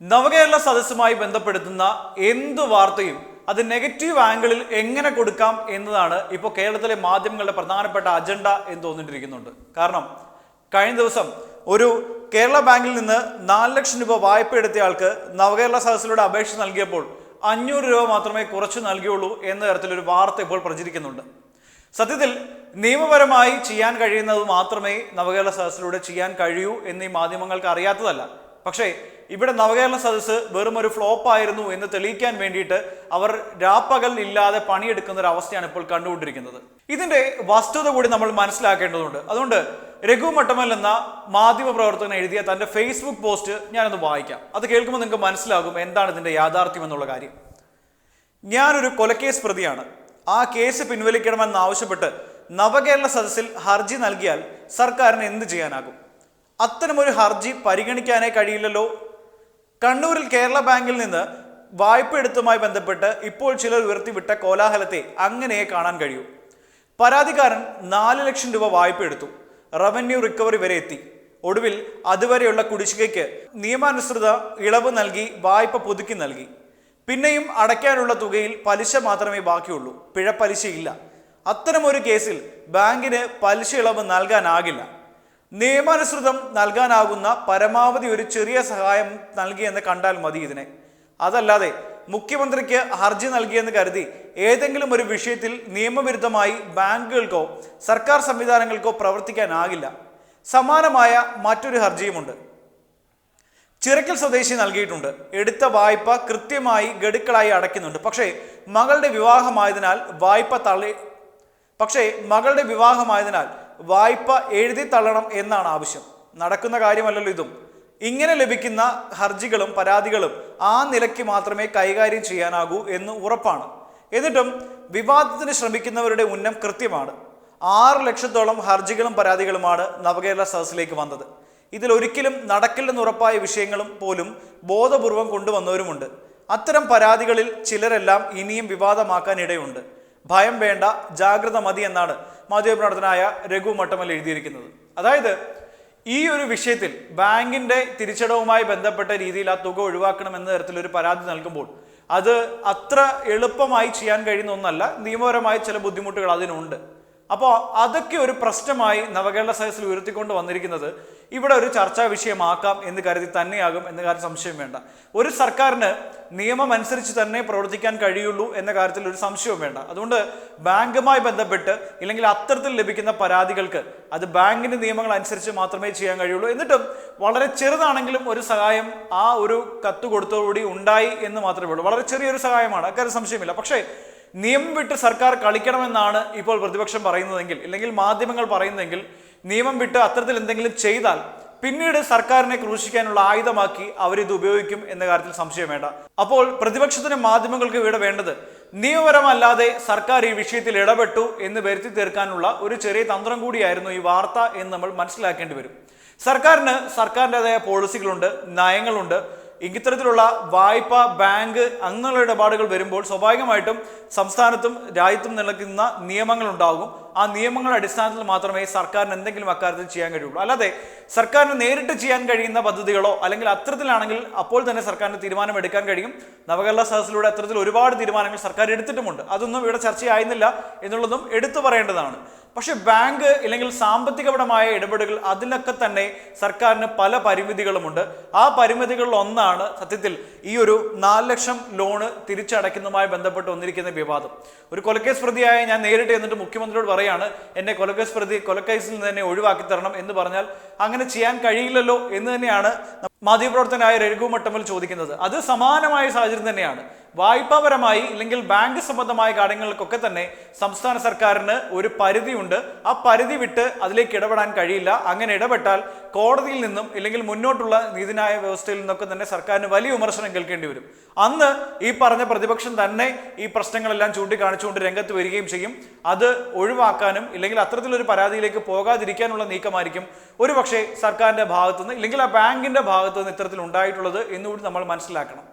നവകേരള സദസ്സുമായി ബന്ധപ്പെടുത്തുന്ന എന്ത് വാർത്തയും അത് നെഗറ്റീവ് ആംഗിളിൽ എങ്ങനെ കൊടുക്കാം എന്നതാണ് ഇപ്പോൾ കേരളത്തിലെ മാധ്യമങ്ങളുടെ പ്രധാനപ്പെട്ട അജണ്ട എന്ന് തോന്നിട്ടിരിക്കുന്നുണ്ട്. കാരണം കഴിഞ്ഞ ദിവസം ഒരു കേരള ബാങ്കിൽ നിന്ന് നാല് ലക്ഷം രൂപ വായ്പ എടുത്തിയ ആൾക്ക് നവകേരള സദസ്സിലൂടെ അപേക്ഷ നൽകിയപ്പോൾ അഞ്ഞൂറ് രൂപ മാത്രമേ കുറച്ച് നൽകിയുള്ളൂ എന്ന തരത്തിലൊരു വാർത്ത ഇപ്പോൾ പ്രചരിക്കുന്നുണ്ട്. സത്യത്തിൽ നിയമപരമായി ചെയ്യാൻ കഴിയുന്നത് മാത്രമേ നവകേരള സദസ്സിലൂടെ ചെയ്യാൻ കഴിയൂ എന്ന് മാധ്യമങ്ങൾക്ക് അറിയാത്തതല്ല. പക്ഷേ ഇവിടെ നവകേരള സദസ്സ് വെറും ഒരു ഫ്ലോപ്പ് ആയിരുന്നു എന്ന് തെളിയിക്കാൻ വേണ്ടിയിട്ട് അവർ രാപ്പകൽ ഇല്ലാതെ പണിയെടുക്കുന്ന ഒരു അവസ്ഥയാണ് ഇപ്പോൾ കണ്ടുകൊണ്ടിരിക്കുന്നത്. ഇതിന്റെ വസ്തുത കൂടി നമ്മൾ മനസ്സിലാക്കേണ്ടതുണ്ട്. അതുകൊണ്ട് രഘു മട്ടമൽ എന്ന മാധ്യമ പ്രവർത്തകൻ എഴുതിയ തന്റെ ഫേസ്ബുക്ക് പോസ്റ്റ് ഞാനൊന്ന് വായിക്കാം. അത് കേൾക്കുമ്പോൾ നിങ്ങൾക്ക് മനസ്സിലാകും എന്താണ് ഇതിന്റെ യാഥാർത്ഥ്യം എന്നുള്ള കാര്യം. ഞാനൊരു കൊലക്കേസ് പ്രതിയാണ്. ആ കേസ് പിൻവലിക്കണമെന്നാവശ്യപ്പെട്ട് നവകേരള സദസ്സിൽ ഹർജി നൽകിയാൽ സർക്കാരിന് എന്ത് ചെയ്യാനാകും? അത്തരമൊരു ഹർജി പരിഗണിക്കാനേ കഴിയില്ലല്ലോ. കണ്ണൂരിൽ കേരള ബാങ്കിൽ നിന്ന് വായ്പ എടുത്തുമായി ബന്ധപ്പെട്ട് ഇപ്പോൾ ചിലർ ഉയർത്തിവിട്ട കോലാഹലത്തെ അങ്ങനെയേ കാണാൻ കഴിയൂ. പരാതിക്കാരൻ നാല് ലക്ഷം രൂപ വായ്പ എടുത്തു. റവന്യൂ റിക്കവറി വരെ എത്തി. ഒടുവിൽ അതുവരെയുള്ള കുടിശ്ശികയ്ക്ക് നിയമാനുസൃത ഇളവ് നൽകി വായ്പ പുതുക്കി നൽകി. പിന്നെയും അടയ്ക്കാനുള്ള തുകയിൽ പലിശ മാത്രമേ ബാക്കിയുള്ളൂ. പിഴ പിഴപ്പലിശയില്ല അത്തരമൊരു കേസിൽ ബാങ്കിന് പലിശ ഇളവ് നൽകാനാകില്ല. നിയമാനുസൃതം നൽകാനാകുന്ന പരമാവധി ഒരു ചെറിയ സഹായം നൽകിയെന്ന് കണ്ടാൽ മതി ഇതിനെ. അതല്ലാതെ മുഖ്യമന്ത്രിക്ക് ഹർജി നൽകിയെന്ന് കരുതി ഏതെങ്കിലും ഒരു വിഷയത്തിൽ നിയമവിരുദ്ധമായി ബാങ്കുകൾക്കോ സർക്കാർ സംവിധാനങ്ങൾക്കോ പ്രവർത്തിക്കാനാകില്ല. സമാനമായ മറ്റൊരു ഹർജിയുമുണ്ട്. ചിറക്കൽ സ്വദേശി നൽകിയിട്ടുണ്ട്. എടുത്ത വായ്പ കൃത്യമായി ഗഡുക്കളായി അടയ്ക്കുന്നുണ്ട്. പക്ഷേ മകളുടെ വിവാഹമായതിനാൽ വായ്പ തള്ളി പക്ഷേ മകളുടെ വിവാഹമായതിനാൽ വായ്പ എഴുതി തള്ളണം എന്നാണ് ആവശ്യം. നടക്കുന്ന കാര്യമല്ലല്ലോ ഇതും. ഇങ്ങനെ ലഭിക്കുന്ന ഹർജികളും പരാതികളും ആ നിലയ്ക്ക് മാത്രമേ കൈകാര്യം ചെയ്യാനാകൂ എന്ന് ഉറപ്പാണ്. എന്നിട്ടും വിവാദത്തിന് ശ്രമിക്കുന്നവരുടെ ഉന്നം കൃത്യമാണ്. ആറ് ലക്ഷത്തോളം ഹർജികളും പരാതികളുമാണ് നവകേരള സദസ്സിലേക്ക് വന്നത്. ഇതിൽ ഒരിക്കലും നടക്കില്ലെന്ന് ഉറപ്പായ വിഷയങ്ങളും പോലും ബോധപൂർവം കൊണ്ടുവന്നവരുമുണ്ട്. അത്തരം പരാതികളിൽ ചിലരെല്ലാം ഇനിയും വിവാദമാക്കാൻ ഇടയുണ്ട് ഭയം വേണ്ട ജാഗ്രത മതി എന്നാണ് മാധ്യമപ്രവർത്തനായ രഘു മട്ടമൽ എഴുതിയിരിക്കുന്നത്. അതായത് ഈ ഒരു വിഷയത്തിൽ ബാങ്കിന്റെ തിരിച്ചടവുമായി ബന്ധപ്പെട്ട രീതിയിൽ ആ തുക ഒഴിവാക്കണം എന്ന തരത്തിലൊരു പരാതി നൽകുമ്പോൾ അത് അത്ര എളുപ്പമായി ചെയ്യാൻ കഴിയുന്ന ഒന്നല്ല നിയമപരമായ ചില ബുദ്ധിമുട്ടുകൾ അതിനുണ്ട്. അപ്പോൾ അതൊക്കെ ഒരു പ്രശ്നമായി നവകേരള സദസ്സിൽ ഉയർത്തിക്കൊണ്ട് വന്നിരിക്കുന്നത് ഇവിടെ ഒരു ചർച്ചാ വിഷയമാക്കാം എന്ന് കരുതി തന്നെയാകും എന്ന കാര്യം സംശയം വേണ്ട. ഒരു സർക്കാരിന് നിയമം അനുസരിച്ച് തന്നെ പ്രവർത്തിക്കാൻ കഴിയുള്ളൂ എന്ന കാര്യത്തിൽ ഒരു സംശയവും വേണ്ട. അതുകൊണ്ട് ബാങ്കുമായി ബന്ധപ്പെട്ട് ഇല്ലെങ്കിൽ അത്തരത്തിൽ ലഭിക്കുന്ന പരാതികൾക്ക് അത് ബാങ്കിന്റെ നിയമങ്ങൾ അനുസരിച്ച് മാത്രമേ ചെയ്യാൻ കഴിയുള്ളൂ. എന്നിട്ടും വളരെ ചെറുതാണെങ്കിലും ഒരു സഹായം ആ ഒരു കത്ത് കൊടുത്തോടുകൂടി ഉണ്ടായി എന്ന് മാത്രമേ ഉള്ളൂ. വളരെ ചെറിയൊരു സഹായമാണ്. അക്കാര്യം സംശയമില്ല. പക്ഷേ നിയമം വിട്ട് സർക്കാർ കളിക്കണമെന്നാണ് ഇപ്പോൾ പ്രതിപക്ഷം പറയുന്നതെങ്കിൽ ഇല്ലെങ്കിൽ മാധ്യമങ്ങൾ പറയുന്നതെങ്കിൽ നിയമം വിട്ട് അത്തരത്തിൽ എന്തെങ്കിലും ചെയ്താൽ പിന്നീട് സർക്കാരിനെ ക്രൂശിക്കാനുള്ള ആയുധമാക്കി അവരിത് ഉപയോഗിക്കും എന്ന കാര്യത്തിൽ സംശയം വേണ്ട. അപ്പോൾ പ്രതിപക്ഷത്തിന് മാധ്യമങ്ങൾക്ക് ഇവിടെ വേണ്ടത് നിയമപരമല്ലാതെ സർക്കാർ ഈ വിഷയത്തിൽ ഇടപെട്ടു എന്ന് വരുത്തി തീർക്കാനുള്ള ഒരു ചെറിയ തന്ത്രം കൂടിയായിരുന്നു ഈ വാർത്ത എന്ന് നമ്മൾ മനസ്സിലാക്കേണ്ടി വരും. സർക്കാരിന് സർക്കാരിന്റെതായ പോളിസികളുണ്ട് നയങ്ങളുണ്ട്. ഇത്തരത്തിലുള്ള വായ്പ ബാങ്ക് അങ്ങനെയുള്ള ഇടപാടുകൾ വരുമ്പോൾ സ്വാഭാവികമായിട്ടും സംസ്ഥാനത്തും രാജ്യത്തും നിലനിൽക്കുന്ന നിയമങ്ങൾ ഉണ്ടാകും ആ നിയമങ്ങളുടെ അടിസ്ഥാനത്തിൽ മാത്രമേ സർക്കാരിന് എന്തെങ്കിലും അക്കാര്യത്തിൽ ചെയ്യാൻ കഴിയുള്ളൂ. അല്ലാതെ സർക്കാരിന് നേരിട്ട് ചെയ്യാൻ കഴിയുന്ന പദ്ധതികളോ അല്ലെങ്കിൽ അത്തരത്തിലാണെങ്കിൽ അപ്പോൾ തന്നെ സർക്കാരിന് തീരുമാനം എടുക്കാൻ കഴിയും. നവകേരള സദസ്സിലൂടെ അത്തരത്തിൽ ഒരുപാട് തീരുമാനങ്ങൾ സർക്കാർ എടുത്തിട്ടുമുണ്ട്. അതൊന്നും ഇവിടെ ചർച്ചയായിരുന്നില്ല എന്നുള്ളതും എടുത്തു പറയേണ്ടതാണ്. പക്ഷേ ബാങ്ക് ഇല്ലെങ്കിൽ സാമ്പത്തികപരമായ ഇടപെടലുകൾ അതിലൊക്കെ തന്നെ സർക്കാരിന് പല പരിമിതികളുമുണ്ട്. ആ പരിമിതികളിൽ ഒന്നാണ് സത്യത്തിൽ ഈ ഒരു നാല് ലക്ഷം ലോണ് തിരിച്ചടയ്ക്കുന്നതുമായി ബന്ധപ്പെട്ട് വന്നിരിക്കുന്ന വിവാദം. ഒരു കൊലക്കേസ് പ്രതിയായ ഞാൻ നേരിട്ട് എന്നിട്ട് മുഖ്യമന്ത്രിയോട് പറയാണ് എന്നെ കൊലക്കേസ് പ്രതി കൊലക്കേസിൽ നിന്ന് തന്നെ ഒഴിവാക്കി തരണം എന്ന് പറഞ്ഞാൽ അങ്ങനെ ചെയ്യാൻ കഴിയില്ലല്ലോ എന്ന് തന്നെയാണ് മാധ്യമപ്രവർത്തനായ രഘു മട്ടമ്മൽ ചോദിക്കുന്നത്. അത് സമാനമായ സാഹചര്യം തന്നെയാണ്. വായ്പാപരമായി ഇല്ലെങ്കിൽ ബാങ്ക് സംബന്ധമായ കാര്യങ്ങൾക്കൊക്കെ തന്നെ സംസ്ഥാന സർക്കാരിന് ഒരു പരിധിയുണ്ട്. ആ പരിധി വിട്ട് അതിലേക്ക് ഇടപെടാൻ കഴിയില്ല. അങ്ങനെ ഇടപെട്ടാൽ കോടതിയിൽ നിന്നും ഇല്ലെങ്കിൽ മുന്നോട്ടുള്ള നീതിന്യായ വ്യവസ്ഥയിൽ നിന്നൊക്കെ തന്നെ സർക്കാരിന് വലിയ വിമർശനം കേൾക്കേണ്ടി വരും. അന്ന് ഈ പറഞ്ഞ പ്രതിപക്ഷം തന്നെ ഈ പ്രശ്നങ്ങളെല്ലാം ചൂണ്ടിക്കാണിച്ചുകൊണ്ട് രംഗത്ത് വരികയും ചെയ്യും. അത് ഒഴിവാക്കാനും ഇല്ലെങ്കിൽ അത്തരത്തിലൊരു പരാതിയിലേക്ക് പോകാതിരിക്കാനുള്ള നീക്കമായിരിക്കും. ഒരുപക്ഷെ സർക്കാരിന്റെ ഭാഗത്തുനിന്ന് ഇല്ലെങ്കിൽ ആ ബാങ്കിന്റെ ഭാഗത്തുനിന്ന് ഇത്തരത്തിൽ ഉണ്ടായിട്ടുള്ളത് എന്നുകൂടി നമ്മൾ മനസ്സിലാക്കണം.